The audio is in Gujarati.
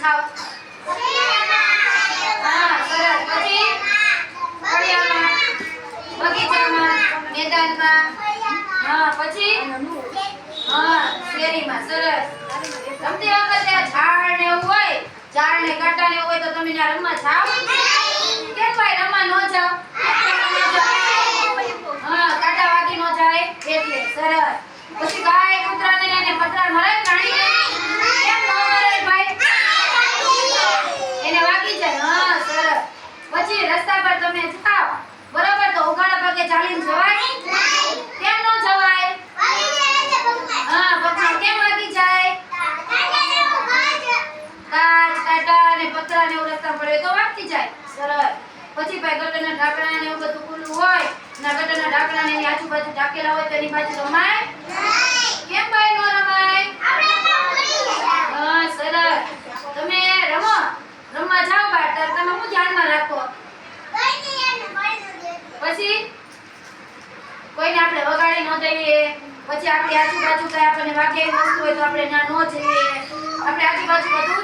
હા, સરસ. પછી? બગીચામાં, મેદાનમાં. હા, પછી? હા, શેરીમાં. સરસ. રમતી વખતે ઝાડ ને એવું હોય, ઝાડ ને કાંટા ને એવું હોય તો તમે ત્યાં રમવા જાઓ કેમ ભાઈ રમવા ન જાઓ હા કાંટા વાગી ન જાય એટલે સરસ પછી ગાય કૂતરાને એને પતરા મરાય પ્રાણીને કેમ ન મરાય ભાઈ એને વાગી જાય હા સરસ પછી રસ્તા પર તમે જાઓ બરોબર તો ઉઘાડા પગે ચાલીને જવાય કેમ ન જવાય હા પગમાં કેમ વાગી જાય કાચ કાંટા અને રસ્તા પડે તો વાગી જાય. સરસ. પછી ભાઈ ગટરના ઢાંકણા ને એવું બધું ખુલ્લું હોય, ના ગટરના ઢાંકણા ને આજુબાજુ ઢાંકેલા હોય, તેની બાજુ રમાય? કેમ ભાઈ નો રમાય? હા, સરસ. તમે રમો. રમવા જાઓ બાર તમે શું ધ્યાનમાં રાખો? પછી? કોઈને આપણે વગાડી ન દઈએ. પછી આપણી આજુબાજુ કઈ આપણને વાગે વસ્તુ હોય તો આપણે ના ન જઈએ. આપણે આજુબાજુ બધું